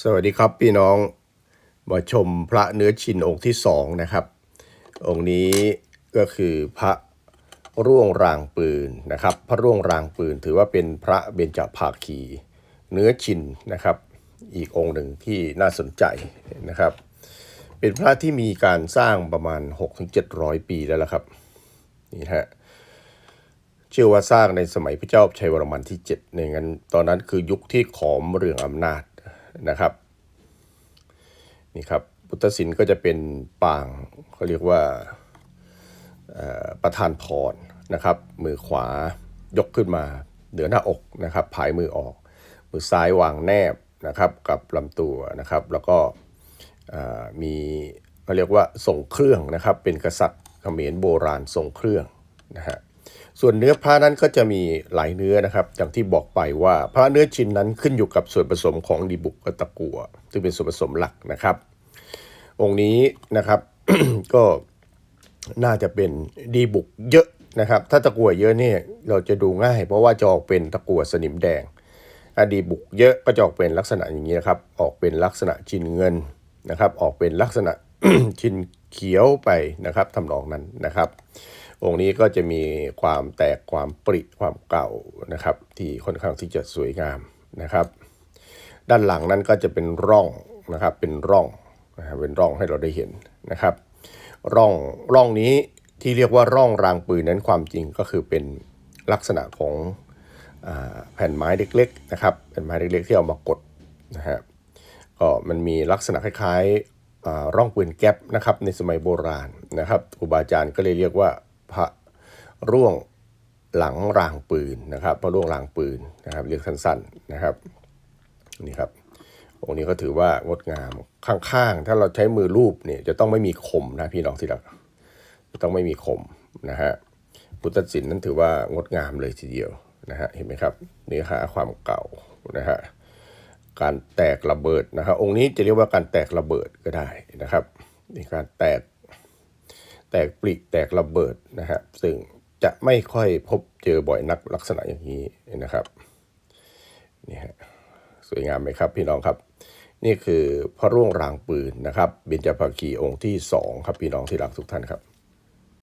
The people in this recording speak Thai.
สวัสดีครับพี่น้องมาชมพระเนื้อชินองค์ที่สองนะครับ องค์นี้ก็คือพระร่วงรางปืนนะครับ พระร่วงรางปืนถือว่าเป็นพระเบญจภาคี เนื้อชินนะครับ อีกองค์หนึ่งที่น่าสนใจนะครับ เป็นพระที่มีการสร้างประมาณ 6-700 ปีแล้วละครับนี่ฮะเชื่อว่าสร้างในสมัยพระเจ้าชัยวรมันที่ 7 ในงั้นตอนนั้นคือยุคที่ขอมเรืองอำนาจ นะครับนี่ครับพุทธศิลป์ก็จะเป็นปางเขาเรียกว่าประธานพรนะครับ มือขวายกขึ้นมาเหนือหน้าอกนะครับผายมือออก มือซ้ายวางแนบนะครับกับลำตัวนะครับ แล้วก็มีเขาเรียกว่าทรงเครื่องนะครับ เป็นกษัตริย์เขมรโบราณทรงเครื่องนะฮะ ส่วนเนื้อพระนั้นก็จะมีหลายเนื้อนะครับอย่างที่บอกไปว่าพระเนื้อชิ้นนั้นขึ้นอยู่กับส่วนผสมของดีบุกกับตะกัวซึ่งเป็นส่วนผสมหลักนะครับ องค์นี้นะครับ ก็น่าจะเป็นดีบุกเยอะนะครับ ถ้าตะกัวเยอะเนี่ยเราจะดูง่าย เพราะว่าจะออกเป็นตะกัวสนิมแดงอดีบุกเยอะก็จะออกเป็นลักษณะอย่างนี้นะครับ ออกเป็นลักษณะชินเงินนะครับ ออกเป็นลักษณะชิน เขียวไปนะครับทำนองนั้นนะครับ องค์นี้ก็จะมีความแตกความปริความเก่านะครับ ที่ค่อนข้างที่จะสวยงามนะครับ ด้านหลังนั้นก็จะเป็นร่องนะครับเป็นร่องนะเป็นร่องให้เราได้เห็นนะครับ ร่องร่องนี้ที่เรียกว่าร่องรางปืนนั้นความจริงก็คือเป็นลักษณะของอแผ่นไม้เล็กๆนะครับแผ่นไม้เล็กๆที่เอามากดนะฮะก็มันมีลักษณะคล้ายๆ ร่องปืนแก๊ปนะครับในสมัยโบราณนะครับครูบาอาจารย์ก็เลยเรียกว่าพระร่วงหลังรางปืนนะครับพระร่วงรางปืนนะครับเรียกสั้นๆนะครับนี่ครับองค์นี้ก็ถือว่างดงามข้างๆ ถ้าเราใช้มือรูปเนี่ยจะต้องไม่มีคมนะพี่น้องที่รักจะต้องไม่มีคมนะฮะพุทธศิลป์นั้นถือว่างดงามเลยทีเดียวนะฮะเห็นไหมครับเนื้อหาความเก่านะฮะ การแตกระเบิดนะครับองค์นี้จะเรียกว่าการแตกระเบิดก็ได้นะครับนี่การแตกแตกปลีแตกระเบิดนะฮะซึ่งจะไม่ค่อยพบเจอบ่อยนักลักษณะอย่างนี้นะครับนี่ฮะสวยงามไหมครับพี่น้องครับ นี่คือพระร่วงรางปืนนะครับเบญจภาคีองค์ที่สองครับพี่น้องที่รักทุกท่านครับ